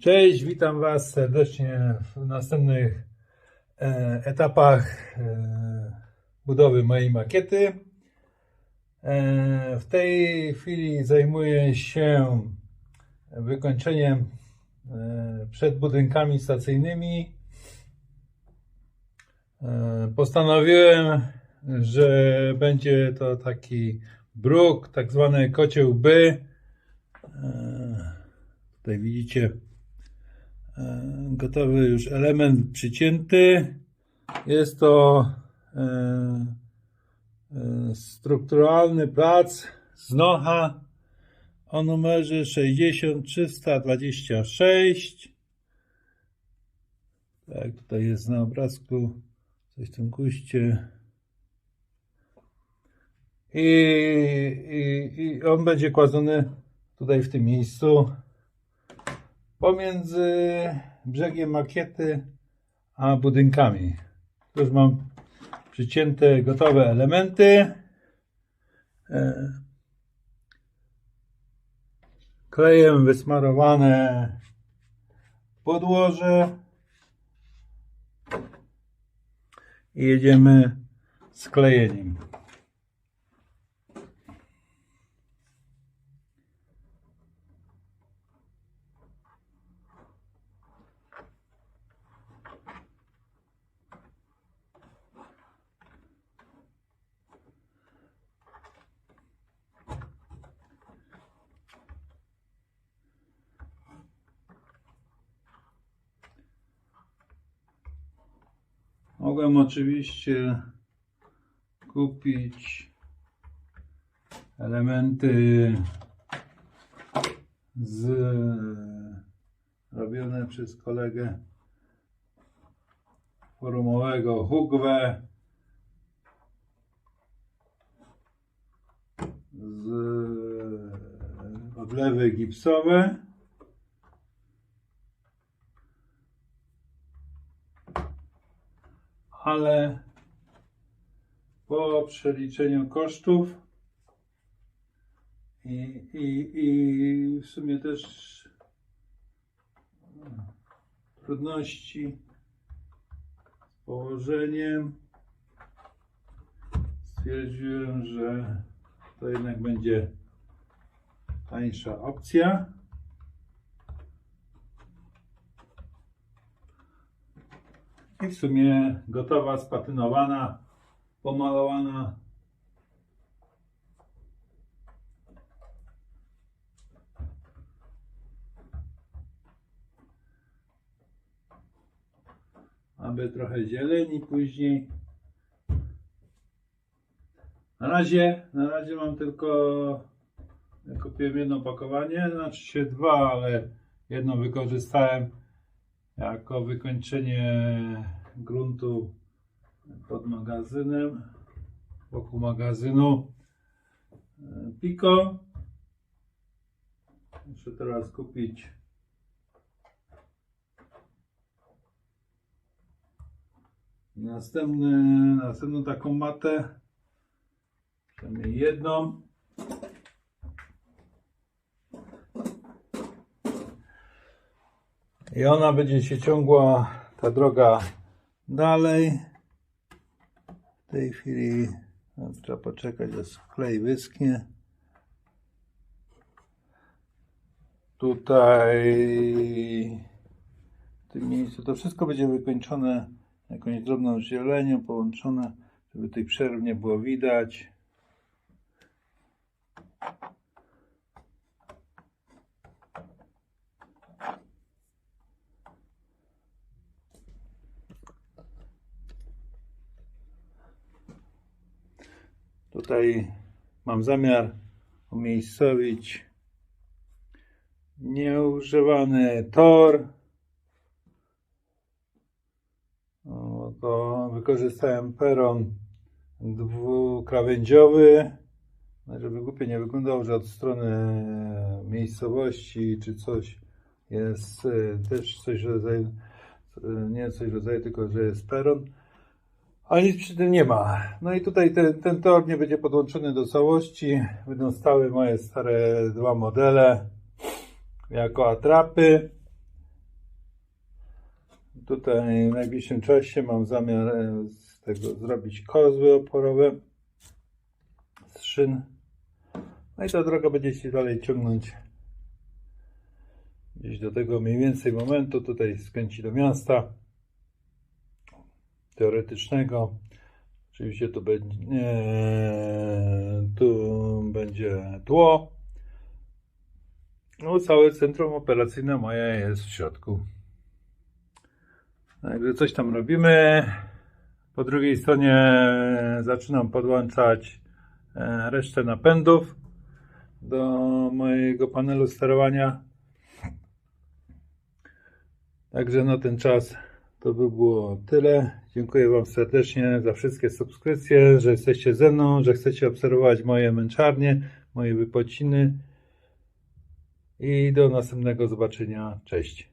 Cześć, witam Was serdecznie w następnych e, etapach e, budowy mojej makiety. E, w tej chwili zajmuję się wykończeniem przed budynkami stacyjnymi. Postanowiłem, że będzie to taki bruk, tak zwany kocioł by. Tutaj widzicie gotowy już element przycięty. Jest to e, e, strukturalny plac z Nocha o numerze 60326. Tak, tutaj jest na obrazku coś w tym guście. I, i, I on będzie kładzony tutaj w tym miejscu pomiędzy brzegiem makiety a budynkami. Tu już mam przycięte gotowe elementy. E, Klejem wysmarowane podłoże. I jedziemy z klejeniem. Mogłem oczywiście kupić elementy z robione przez kolegę forumowego Hugwę z odlewy gipsowe ale po przeliczeniu kosztów i, i, i w sumie też trudności z położeniem stwierdziłem, że to jednak będzie tańsza opcja. I w sumie gotowa, spatynowana, pomalowana. Aby trochę zieleni później. Na razie, na razie mam tylko kupiłem jedno opakowanie, znaczy się dwa, ale jedno wykorzystałem jako wykończenie gruntu pod magazynem, wokół magazynu Pico. Muszę teraz kupić następny, następną taką matę, przynajmniej jedną. I ona będzie się ciągła, ta droga dalej. W tej chwili trzeba poczekać, aż klej wyschnie. Tutaj w tym miejscu to wszystko będzie wykończone jakąś drobną zielenią, połączone, żeby tej przerw nie było widać. Tutaj mam zamiar umiejscowić nieużywany tor. O, to wykorzystałem peron dwukrawędziowy, no, żeby głupie nie wyglądało, że od strony miejscowości czy coś jest e, też coś rodzaju, e, nie coś rodzaju, tylko że jest peron. A nic przy tym nie ma. No i tutaj ten, ten tor nie będzie podłączony do całości. Będą stały moje stare dwa modele jako atrapy. Tutaj w najbliższym czasie mam zamiar e, z tego zrobić kozły oporowe z szyn. No i ta droga będzie się dalej ciągnąć gdzieś do tego mniej więcej momentu. Tutaj skręci do miasta teoretycznego. Oczywiście tu będzie, tu będzie tło. No, całe centrum operacyjne moje jest w środku. Także coś tam robimy. Po drugiej stronie zaczynam podłączać e, resztę napędów do mojego panelu sterowania. Także na ten czas to by było tyle. Dziękuję Wam serdecznie za wszystkie subskrypcje, że jesteście ze mną, że chcecie obserwować moje męczarnie, moje wypociny. I do następnego zobaczenia. Cześć.